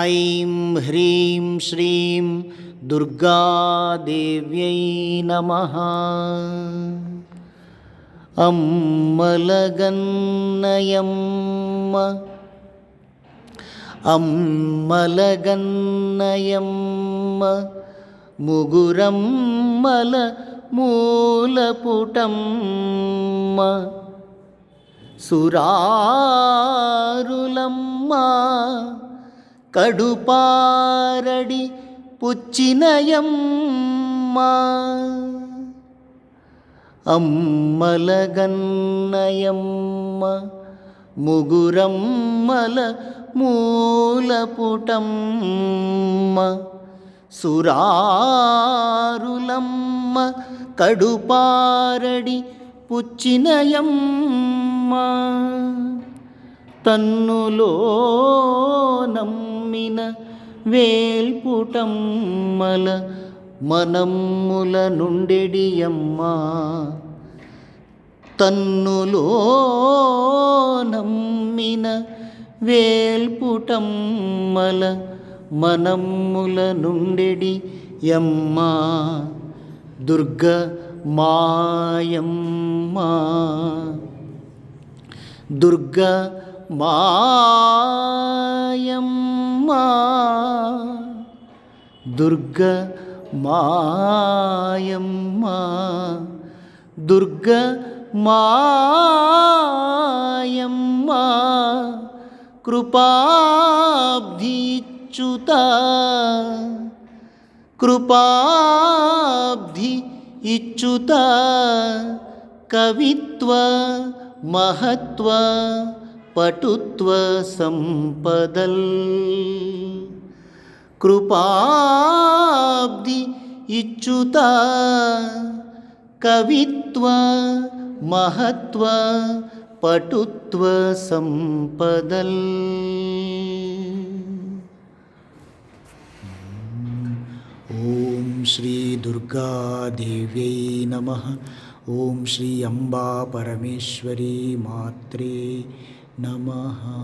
I'm ஹ்ரீம் ஸ்ரீம் துர்காதேவியை நம அம்மலகன்னயம்ம அம்மலகன்னயம்ம முகுரம் மல மூலபுடம் சுராருலம்மா కడుపారడి పుచ్చినయమ్మా. అమ్మలగన్నయమ్మ ముగురమ్మల మూలపుటమ్మ. సురారులమ్మ కడుపారడి పుచ్చినయమ్మ. తన్నులో నమ్మిన వేల్పుటమ్మల మనమ్ముల నుండెడియమ్మా తన్నులో నమ్మిన వేల్పుటమ్మల మనమ్ముల నుండెడి యమ్మా దుర్గ మాయమ్మ దుర్గ माय दुर्ग मायं दुर्गमायम् कृपाब्धिच्युता। कृपाब्धि इच्युता कवित्व महत्व। पटुत्वसम्पदल्। पटुत्वसंपदल् कृपाब्धिच्युता कवित्व महत्व पटुत्वसम्पदल्ं। ॐ श्रीदुर्गादेव्यै नमः। ஓம் ஸ்ரீ அம்பா பரமேஸ்வரி மாத்ரே நமஹா.